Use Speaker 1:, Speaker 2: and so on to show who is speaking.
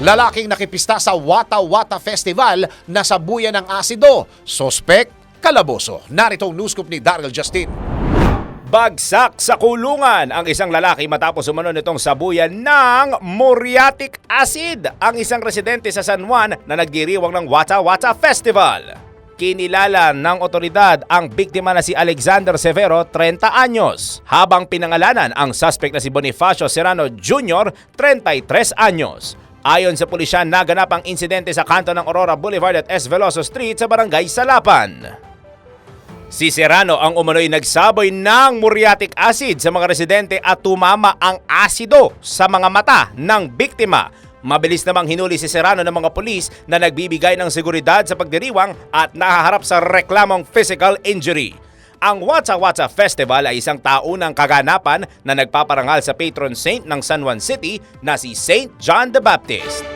Speaker 1: Lalaking nakipista sa Wata Wata Festival na sabuyan ng asido. Sospek, kalaboso. Narito ang news ni Daryl Justin.
Speaker 2: Bagsak sa kulungan ang isang lalaki matapos umano nitong sabuyan ng muriatic acid ang isang residente sa San Juan na nagdiriwang ng Wata Wata Festival. Kinilala ng otoridad ang biktima na si Alexander Severo, 30 anyos, habang pinangalanan ang suspect na si Bonifacio Serrano Jr., 33 anyos. Ayon sa pulisya, naganap ang insidente sa kanto ng Aurora Boulevard at S. Veloso Street sa barangay Salapan. Si Serrano ang umano'y nagsaboy ng muriatic acid sa mga residente at tumama ang asido sa mga mata ng biktima. Mabilis namang hinuli si Serrano ng mga pulis na nagbibigay ng seguridad sa pagdiriwang at nahaharap sa reklamong physical injury. Ang Watsa Watsa Festival ay isang taunang kaganapan na nagpaparangal sa patron saint ng San Juan City na si Saint John the Baptist.